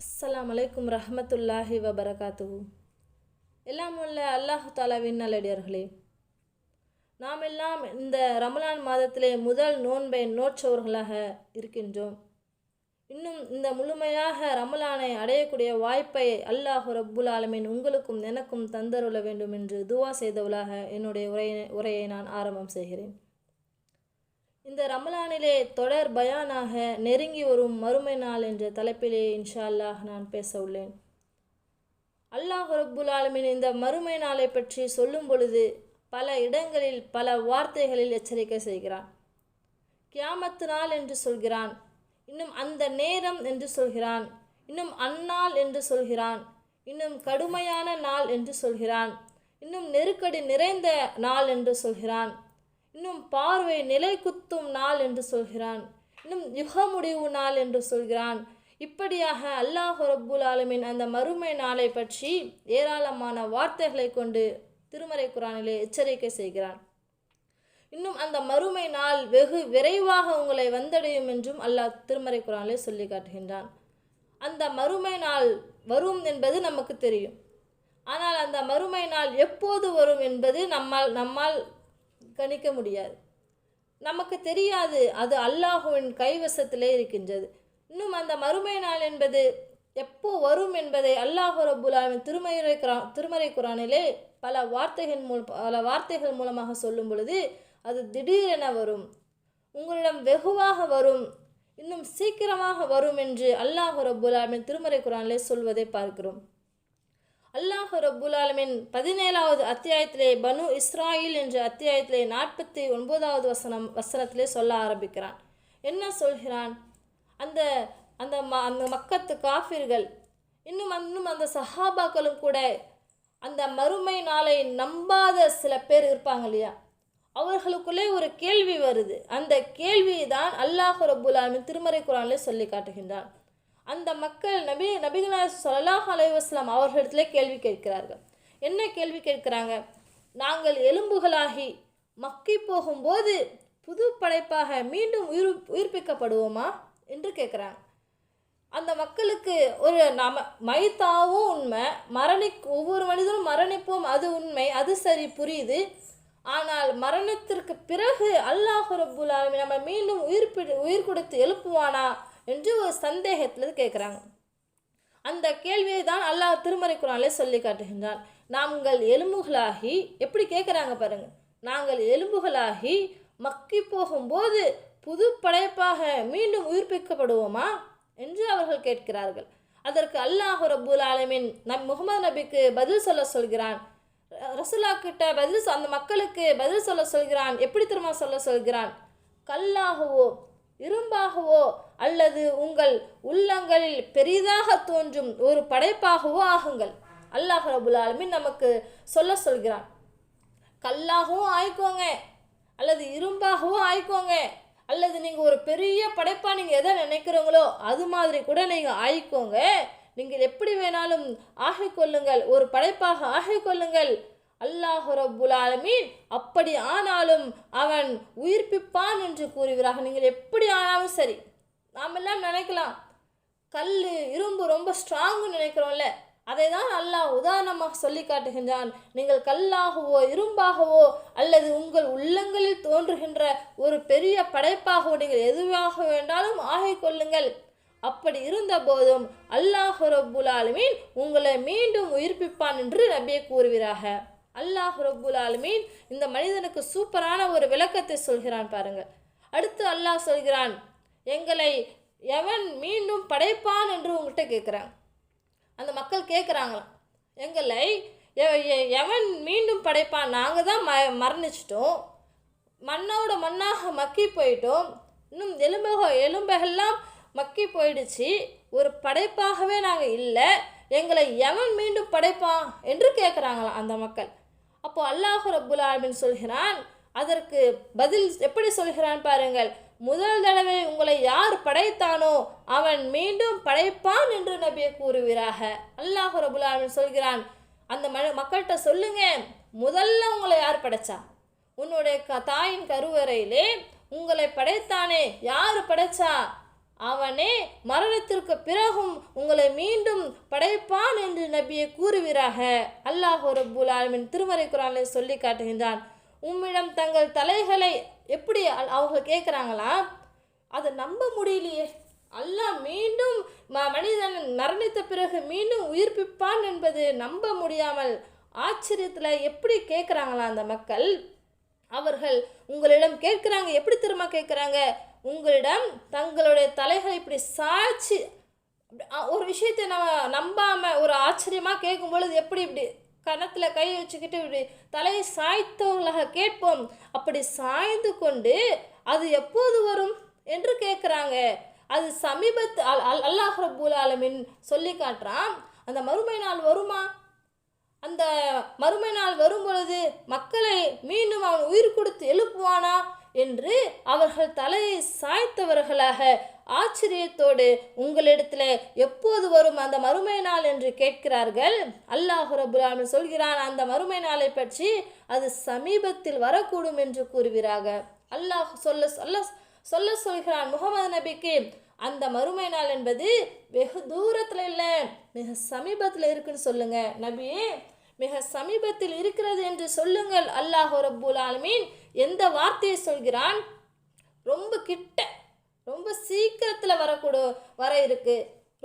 அஸ்லாம் அலைக்கும் ரஹமத்துல்லாஹி வபரகாத்து எல்லாம் உள்ள அல்லாஹு தாலாவின் நல்லடியார்களே. நாம் எல்லாம் இந்த ரமலான் மாதத்திலே முதல் நோன்பை நோற்றவர்களாக இருக்கின்றோம். இன்னும் இந்த முழுமையாக ரமலானை அடையக்கூடிய வாய்ப்பை அல்லாஹு ரப்புல் ஆலமீன் உங்களுக்கும் எனக்கும் தந்தருள வேண்டும் என்று துவா செய்தவளாக என்னுடைய உரையை உரையை நான் ஆரம்பம் செய்கிறேன். இந்த ரமலானிலே தொடர் பயானாக நெருங்கி வரும் மறுமை நாள் என்ற தலைப்பிலே இன்ஷா அல்லாஹ் நான் பேச உள்ளேன். அல்லாஹ் ரப்புல் ஆலமின் இந்த மறுமை நாளை பற்றி சொல்லும் பொழுது பல இடங்களில் பல வார்த்தைகளில் எச்சரிக்கை செய்கிறான். கியாமத்து நாள் என்று சொல்கிறான். இன்னும் அந்த நேரம் என்று சொல்கிறான். இன்னும் அந்நாள் என்று சொல்கிறான். இன்னும் கடுமையான நாள் என்று சொல்கிறான். இன்னும் நெருக்கடி நிறைந்த நாள் என்று சொல்கிறான். இன்னும் பார்வை நிலை குத்தும் நாள் என்று சொல்கிறான். இன்னும் யுக முடிவு நாள் என்று சொல்கிறான். இப்படியாக அல்லாஹ் ரப்புல் ஆலமின் அந்த மறுமை நாளை பற்றி ஏராளமான வார்த்தைகளை கொண்டு திருமறை குரானிலே எச்சரிக்கை செய்கிறான். இன்னும் அந்த மறுமை நாள் வெகு விரைவாக உங்களை வந்தடையும் என்றும் அல்லாஹ் திருமறை குரானிலே சொல்லி காட்டுகின்றான். அந்த மறுமை நாள் வரும் என்பது நமக்கு தெரியும். ஆனால் அந்த மறுமை நாள் எப்போது வரும் என்பது நம்மால் நம்மால் கணிக்க முடியாது. நமக்கு தெரியாது அது அல்லாஹுவின் கைவசத்திலே இருக்கின்றது. இன்னும் அந்த மறுமை நாள் என்பது எப்போ வரும் என்பதை அல்லாஹு ரபுல்லாவின் திருமறை குரா திருமறை குரானிலே பல வார்த்தைகள் மூல பல வார்த்தைகள் மூலமாக சொல்லும் பொழுது அது திடீரென வரும். உங்களிடம் வெகுவாக வரும் இன்னும் சீக்கிரமாக வரும் என்று அல்லாஹு ரபுல்லாவின் திருமறை குரானிலே சொல்வதை பார்க்கிறோம். அல்லாஹ் ரப்புல் பதினேழாவது அத்தியாயத்திலே பனு இஸ்ராயில் என்ற அத்தியாயத்திலே நாற்பத்தி ஒன்பதாவது வசனம் வசனத்திலே சொல்ல ஆரம்பிக்கிறான். என்ன சொல்கிறான்? அந்த அந்த ம அந்த மக்கத்து காஃபிர்கள் இன்னும் இன்னும் அந்த சஹாபாக்களும் கூட அந்த மறுமை நாளை நம்பாத சில பேர் இருப்பாங்க இல்லையா? அவர்களுக்குள்ளே ஒரு கேள்வி வருது. அந்த கேள்வியை தான் அல்லாஹ் ரப்புல் திருமறை குரானிலே சொல்லி காட்டுகின்றான். அந்த மக்கள் நபி நபிகளார் சொல்லாஹ் அலைவாஸ்லாம் அவர்களிடத்திலே கேள்வி கேட்கிறார்கள். என்ன கேள்வி கேட்கிறாங்க? நாங்கள் எலும்புகளாகி மக்கி போகும்போது புது படைப்பாக மீண்டும் உயிர் உயிர்ப்பிக்கப்படுவோமா? என்று கேட்குறாங்க. அந்த மக்களுக்கு ஒரு நம மைத்தாவும் உண்மை. மரணி ஒவ்வொரு மனிதனும் மரணிப்போம் அது உண்மை அது சரி புரியுது. ஆனால் மரணத்திற்கு பிறகு அல்லாஹ் ரப்புல் நம்ம மீண்டும் உயிர்ப்பி உயிர் கொடுத்து எழுப்புவானா? என்று ஒரு சந்தேகத்தில் கேட்குறாங்க. அந்த கேள்வியை தான் அல்லாஹ் திருமறை குரானிலே சொல்லி காட்டுகின்றான். நாங்கள் எலும்புகளாகி எப்படி கேட்குறாங்க பாருங்க. நாங்கள் எலும்புகளாகி மக்கி போகும்போது புது படைப்பாக மீண்டும் உயிர்ப்பிக்கப்படுவோமா என்று அவர்கள் கேட்கிறார்கள். அதற்கு அல்லாஹ் ரபுல் ஆலமின் நம் முகமது நபிக்கு பதில் சொல்ல சொல்கிறான். ரசுல்லா கிட்ட பதில் அந்த மக்களுக்கு பதில் சொல்ல சொல்கிறான். எப்படி திரும்ப சொல்ல சொல்கிறான்? கல்லாகவோ இரும்பாகவோ அல்லது உங்கள் உள்ளங்களில் பெரிதாக தோன்றும் ஒரு படைப்பாகவோ ஆகுங்கள். அல்லாஹ் ரபுல் ஆலமின் நமக்கு சொல்ல சொல்கிறான். கல்லாகவும் ஆய்க்கோங்க அல்லது இரும்பாகவும் ஆய்க்கோங்க அல்லது நீங்கள் ஒரு பெரிய படைப்பாக நீங்கள் எதை நினைக்கிறீங்களோ அது மாதிரி கூட நீங்கள் ஆயிக்கோங்க. நீங்கள் எப்படி வேணாலும் ஆகிக்கொள்ளுங்கள் ஒரு படைப்பாக ஆகிக்கொள்ளுங்கள். அல்லாஹு ரப்புல் ஆலமீன். அப்படி ஆனாலும் அவன் உயிர்ப்பிப்பான் என்று கூறுகிறார்கள். நீங்கள் எப்படி ஆனாலும் சரி நாமெல்லாம் நினைக்கலாம். கல் இரும்பு ரொம்ப ஸ்ட்ராங்னு நினைக்கிறோம்ல அதை தான் அல்லாஹ் உதாரணமாக சொல்லி காட்டுகின்றான். நீங்கள் கல்லாகவோ இரும்பாகவோ அல்லது உங்கள் உள்ளங்களில் தோன்றுகின்ற ஒரு பெரிய படைப்பாகவோ நீங்கள் எதுவாக வேண்டாலும் ஆகிக்கொள்ளுங்கள் அப்படி இருந்த போதும் அல்லாஹ் ரபுல் ஆலமீன் உங்களை மீண்டும் உயிர்ப்பிப்பான் என்று நபியை கூறுகிறார்கள். அல்லாஹ் ரபுல் ஆலமீன் இந்த மனிதனுக்கு சூப்பரான ஒரு விளக்கத்தை சொல்கிறான் பாருங்கள் அடுத்து அல்லாஹ் சொல்கிறான் எங்களை எவன் மீண்டும் படைப்பான் என்று உங்கள்கிட்ட கேட்குறான். அந்த மக்கள் கேட்குறாங்களாம் எங்களை எவன் மீண்டும் படைப்பான்? நாங்கள் தான் ம மரணிச்சிட்டோம். மண்ணோட மண்ணாக மக்கி போயிட்டோம். இன்னும் எலும்பக எலும்பெல்லாம் மக்கி போயிடுச்சு. ஒரு படைப்பாகவே நாங்கள் இல்லை. எங்களை எவன் மீண்டும் படைப்பான்? என்று கேட்குறாங்களாம் அந்த மக்கள். அப்போ அல்லாஹ் ரப்புல் ஆலமின் சொல்கிறான் அதற்கு பதில் எப்படி சொல்கிறான் பாருங்கள். முதல் தடவை உங்களை யார் படைத்தானோ அவன் மீண்டும் படைப்பான் என்று நபியை கூறுகிறாக அல்லாஹ் ரபுல் ஆலமின் சொல்கிறான் அந்த ம மக்கள்கிட்ட சொல்லுங்க முதல்ல உங்களை யார் படைச்சா? உன்னுடைய க தாயின் கருவறையிலே உங்களை படைத்தானே யார் படைச்சா? அவனே மரணத்திற்கு பிறகும் உங்களை மீண்டும் படைப்பான் என்று நபியை கூறுவீராக. அல்லாஹ் ரபுல் ஆலமின் திருமறை குரானை சொல்லி காட்டுகின்றான். உம்மிடம் தங்கள் தலைகளை எப்படி அல்- அவங்க கேட்குறாங்களா? அதை நம்ப முடியலையே. அல்லாஹ் மீண்டும் ம- மனிதன் மரணித்த பிறகு மீண்டும் உயிர்ப்பிப்பான் என்பது நம்ப முடியாமல் ஆச்சரியத்தில் எப்படி கேட்குறாங்களா அந்த மக்கள்? அவர்கள் உங்களிடம் கேட்குறாங்க எப்படி திரும்ப கேட்குறாங்க? உங்களிடம் தங்களுடைய தலைகளை இப்படி சாய்ச்சி அப்படி- ஒரு விஷயத்தை நம்ம நம்பாமல் ஒரு ஆச்சரியமாக கேட்கும் பொழுது எப்படி இப்படி கணத்தில் கை வச்சுக்கிட்டு இப்படி தலையை சாய்த்தவங்களாக கேட்போம்? அப்படி சாய்ந்து கொண்டு அது எப்போது வரும் என்று கேட்குறாங்க. அது சமீபத்து அல் அல் அல்லாஹ் ரபுல் ஆலமின் சொல்லி காட்டுறான். அந்த மறுமை நாள் வருமா? அந்த மறுமை நாள் வரும்பொழுது மக்களை மீண்டும் அவன் உயிர் கொடுத்து எழுப்புவானா என்று அவர்கள் தலையை சாய்த்தவர்களாக ஆச்சரியத்தோடு உங்களிடத்தில் எப்போது வரும் அந்த மறுமை நாள் என்று கேட்கிறார்கள். அல்லாஹ் ரபுல் சொல்கிறான் அந்த மறுமை நாளை பற்றி அது சமீபத்தில் வரக்கூடும் என்று கூறுகிறார்கள் அல்லாஹ் சொல்ல சொல்ல சொல்ல சொல்கிறான் முகமது நபிக்கு அந்த மறுமை நாள் என்பது வெகு தூரத்தில் இல்லை. மிக சமீபத்தில் இருக்குன்னு சொல்லுங்க. நபியே மிக சமீபத்தில் இருக்கிறது என்று சொல்லுங்கள். அல்லாஹ் ரப்புல் ஆலமீன் எந்த வார்த்தையை சொல்கிறான்? ரொம்ப கிட்ட ரொம்ப சீக்கிரத்தில் வரக்கூட வர இருக்கு.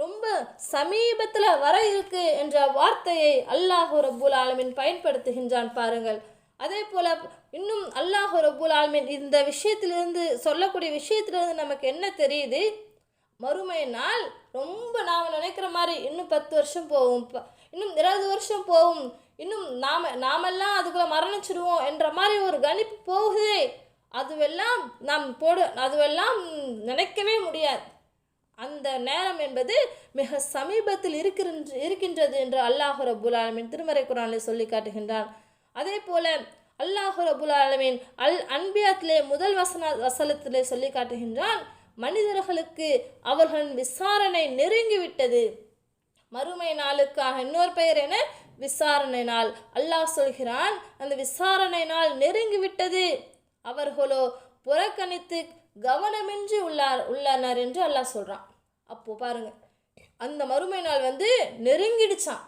ரொம்ப சமீபத்தில் வர இருக்கு என்ற வார்த்தையை அல்லாஹு ரபுல் ஆலமீன் பயன்படுத்துகின்றான் பாருங்கள். அதே போல் இன்னும் அல்லாஹு ரபுல் ஆலமீன் இந்த விஷயத்திலிருந்து சொல்லக்கூடிய விஷயத்திலிருந்து நமக்கு என்ன தெரியுது? மறுமை நாள் ரொம்ப நாம் நினைக்கிற மாதிரி இன்னும் பத்து வருஷம் போகும். இன்னும் இருபது வருஷம் போகும். இன்னும் நாம் நாமெல்லாம் அதுக்குள்ளே மரணிச்சிடுவோம் என்ற மாதிரி ஒரு கணிப்பு போகுதே. அதுவெல்லாம் நாம் போடு அதுவெல்லாம் நினைக்கவே முடியாது. அந்த நேரம் என்பது மிக சமீபத்தில் இருக்கின்ற இருக்கின்றது என்று அல்லாஹு ரபுல் ஆலமின் திருமறை குரானில் சொல்லி காட்டுகின்றான். அதே போல அல்லாஹு ரபுல் ஆலமீன் அல் அன்பியாத்திலே முதல் வசன வசனத்திலே சொல்லி காட்டுகின்றான் மனிதர்களுக்கு அவர்களின் விசாரணை நெருங்கிவிட்டது. மறுமை நாளுக்காக இன்னொரு பெயர் என விசாரணை நாள். அல்லாஹ் சொல்கிறான் அந்த விசாரணை நாள் நெருங்கிவிட்டது. அவர்களோ புறக்கணித்து கவனமின்றி உள்ளார் உள்ளனர் என்று அல்லாஹ் சொல்கிறான் அப்போ பாருங்க அந்த மறுமை நாள் வந்து நெருங்கிடுச்சான்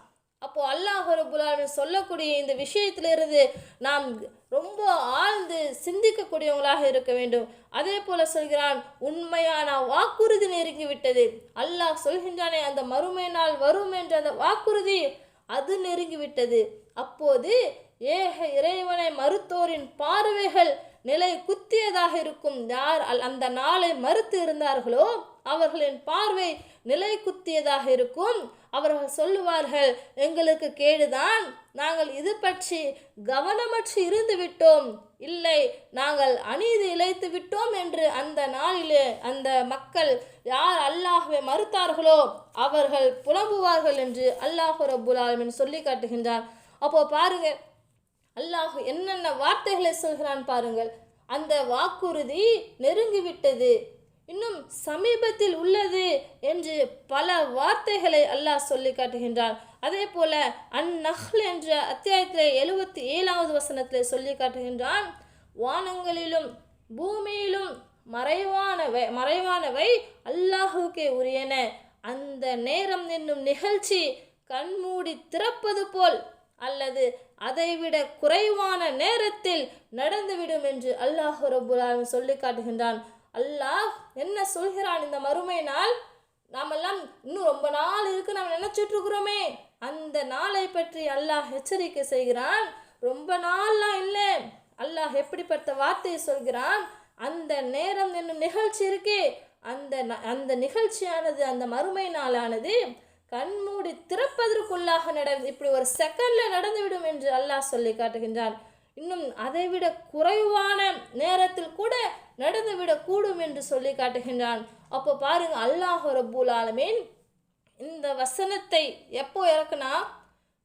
அப்போது அல்லாஹ் ரபுல்லாவின் சொல்லக்கூடிய இந்த விஷயத்திலிருந்து நாம் ரொம்ப ஆழ்ந்து சிந்திக்கக்கூடியவங்களாக இருக்க வேண்டும். அதே போல சொல்கிறான் உண்மையான வாக்குறுதி நெருங்கிவிட்டது அல்லாஹ் சொல்கின்றானே அந்த மறுமை நாள் வரும் என்ற அந்த வாக்குறுதி அது நெருங்கிவிட்டது அப்போது ஏக இறைவனை மறுத்தோரின் பார்வைகள் நிலை குத்தியதாக இருக்கும். யார் அல்- அந்த நாளை மறுத்து இருந்தார்களோ அவர்களின் பார்வை நிலை குத்தியதாக இருக்கும். அவர்கள் சொல்லுவார்கள் எங்களுக்கு கேடுதான் நாங்கள் இது பற்றி கவனமற்று இருந்து விட்டோம். இல்லை நாங்கள் அநீதி இழைத்து விட்டோம் என்று அந்த நாளிலே அந்த மக்கள் யார் அல்லாஹுவை மறுத்தார்களோ அவர்கள் புலம்புவார்கள் என்று அல்லாஹ் ரப்புல் சொல்லி காட்டுகின்றார். அப்போ பாருங்க அல்லாஹ் என்னென்ன வார்த்தைகளை சொல்கிறான் பாருங்கள். அந்த வாக்குறுதி நெருங்கிவிட்டது. இன்னும் சமீபத்தில் உள்ளது. என்று பல வார்த்தைகளை அல்லாஹ் சொல்லி காட்டுகின்றான். அதே போல அந்நஹ்ல் என்ற அத்தியாயத்திலே எழுபத்தி ஏழாவது வசனத்தில் சொல்லி காட்டுகின்றான் வானங்களிலும் பூமியிலும் மறைவானவை மறைவானவை அல்லாஹுக்கே உரியன. அந்த நேரம் என்னும் நிகழ்ச்சி கண்மூடி திறப்பது போல் அல்லது அதைவிட குறைவான நேரத்தில் நடந்துவிடும் என்று அல்லாஹ் ரபுல்லாலும் சொல்லி காட்டுகின்றான். அல்லாஹ் என்ன சொல்கிறான் இந்த மறுமை நாள் நாமெல்லாம் இன்னும் ரொம்ப நாள் இருக்கு நம்ம நினச்சிட்ருக்கிறோமே. அந்த நாளை பற்றி அல்லாஹ் எச்சரிக்கை செய்கிறான். ரொம்ப நாள்லாம் இல்லை. அல்லாஹ் எப்படிப்பட்ட வார்த்தையை சொல்கிறான்? அந்த நேரம் என்னும் நிகழ்ச்சி இருக்கே. அந்த ந- அந்த நிகழ்ச்சியானது அந்த மறுமை நாளானது கண்மூடி திறப்பதற்குள்ளாக நடந்து இப்படி ஒரு செகண்டில் நடந்துவிடும் என்று அல்லாஹ் சொல்லி காட்டுகின்றான். இன்னும் அதைவிட குறைவான நேரத்தில் கூட நடந்துவிடக்கூடும் என்று சொல்லி காட்டுகின்றான். அப்போ பாருங்க அல்லாஹ் ரபுல் ஆலமீன் இந்த வசனத்தை எப்போ இறக்குனா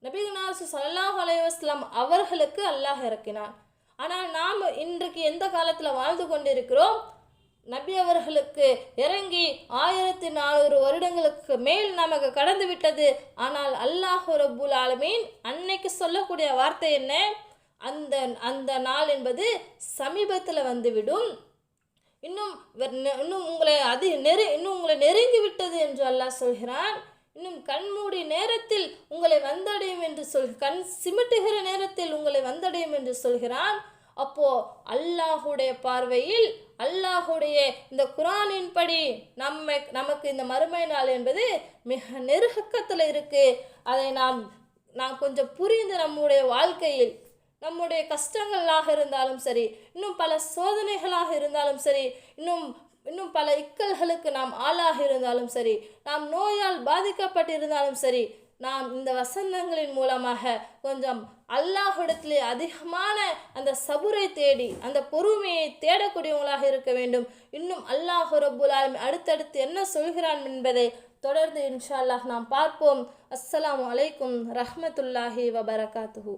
நபிகனாசு சல்லாஹ் அலைவாஸ்லாம் அவர்களுக்கு அல்லாஹ் இறக்கினான். ஆனால் நாம் இன்றைக்கு எந்த காலத்தில் வாழ்ந்து கொண்டிருக்கிறோம்? நபி அவர்களுக்கு இறங்கி ஆயிரத்தி நானூறு வருடங்களுக்கு மேல் நமக்கு கடந்து விட்டது. ஆனால் அல்லாஹ் ரபுல் ஆலமீன் அன்னைக்கு சொல்லக்கூடிய வார்த்தை என்ன? அந்த அந்த நாள் என்பது சமீபத்தில் வந்துவிடும். இன்னும் வெ- இன்னும் உங்களை அது நெரு இன்னும் உங்களை நெருங்கி விட்டது என்று அல்லாஹ் சொல்கிறான். இன்னும் கண்மூடி நேரத்தில் உங்களை வந்தடையும் என்று சொல் கண் சிமிட்டுகிற நேரத்தில் உங்களை வந்தடையும் என்று சொல்கிறான். அப்போ அல்லாஹுடைய பார்வையில் அல்லாஹுடைய இந்த குரானின்படி நம்மை நமக்கு இந்த மறுமை நாள் என்பது மிக நெருக்கத்தில் இருக்கு. அதை நாம் நாம் கொஞ்சம் புரிந்து நம்முடைய வாழ்க்கையில் நம்முடைய கஷ்டங்களாக இருந்தாலும் சரி இன்னும் பல சோதனைகளாக இருந்தாலும் சரி இன்னும் இன்னும் பல இக்கல்களுக்கு நாம் ஆளாக இருந்தாலும் சரி நாம் நோயால் பாதிக்கப்பட்டிருந்தாலும் சரி நாம் இந்த வசந்தங்களின் மூலமாக கொஞ்சம் அல்லாஹிடத்திலே அதிகமான அந்த சபுரை தேடி அந்த பொறுமையை தேடக்கூடியவங்களாக இருக்க வேண்டும். இன்னும் அல்லாஹ் ரப்புல் அடுத்தடுத்து என்ன சொல்கிறான் என்பதை தொடர்ந்து இன்ஷா அல்லாஹ் நாம் பார்ப்போம். அஸ்ஸலாம் அலைக்கும் ரஹமத்துல்லாஹி வபரகாத்துஹு.